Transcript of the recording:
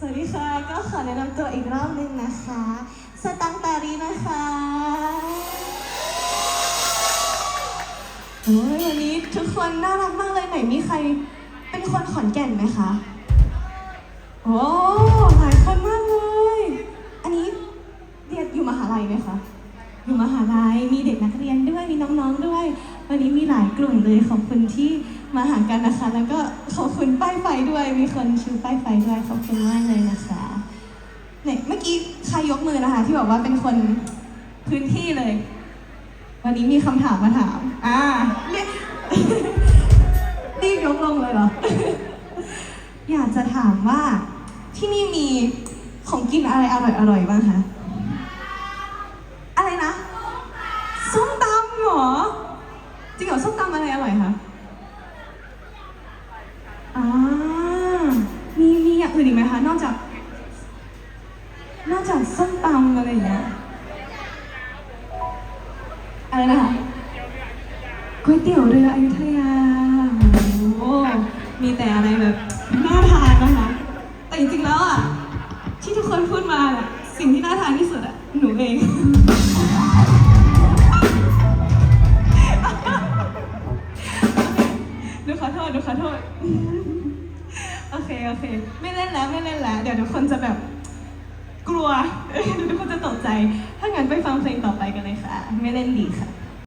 สวัสดีค่ะ ก็ขอแนะนำตัวอีกรอบหนึงนะคะ สตังตารีนะคะโอ้ยวันนี้ทุกคนน่ารักมากเลยไหนมีใครเป็นคนขอนแก่นไหมคะ โอ้หลายคนมากเลย อันนี้เรียนอยู่มหาลัยไหมคะ อยู่มหาลัย มีเด็กนักเรียนด้วย มีน้องๆด้วย วันนี้มีหลายกลุ่มเลยขอบคุณที่มาหากันนะคะ แล้วก็ขอบคุณป้ายไฟด้วย มีคนชูป้ายไฟด้วย ขอบคุณมาก ใครยกมือนะคะ ที่บอกว่าเป็นคนพื้นที่เลย วันนี้มีคำถามมาถาม อ่าเรียกรีบยกลงเลยเหรอ อยากจะถามว่าที่นี่มีของกินอะไรอร่อยๆบ้างคะ อะไรนะส้มตำเหรอ จริงเหรอส้มตำอะไรอร่อยคะอ่ามีมีอย่างอื่นอีกไหมคะ นอกจาก นอกจากส้มตำอะไรอย่างเงี้ยอะไรนะคะก๋วยเตี๋ยวเรืออยุธยาโอ้โหมีแต่อะไรแบบน่าทานนะคะ แต่จริงๆแล้วอะที่ทุกคนพูดมาน่ะสิ่งที่น่าทานที่สุดอะหนูเอง หนูขอโทษหนูขอโทษ โอเค โอเค ไม่เล่นแล้วไม่เล่นแล้ว เดี๋ยวทุกคนจะแบบ กลัวเดี๋ยวทุกคนจะตกใจ ถ้างั้นไปฟังเพลงต่อไปกันเลยค่ะ ไม่เล่นดีค่ะ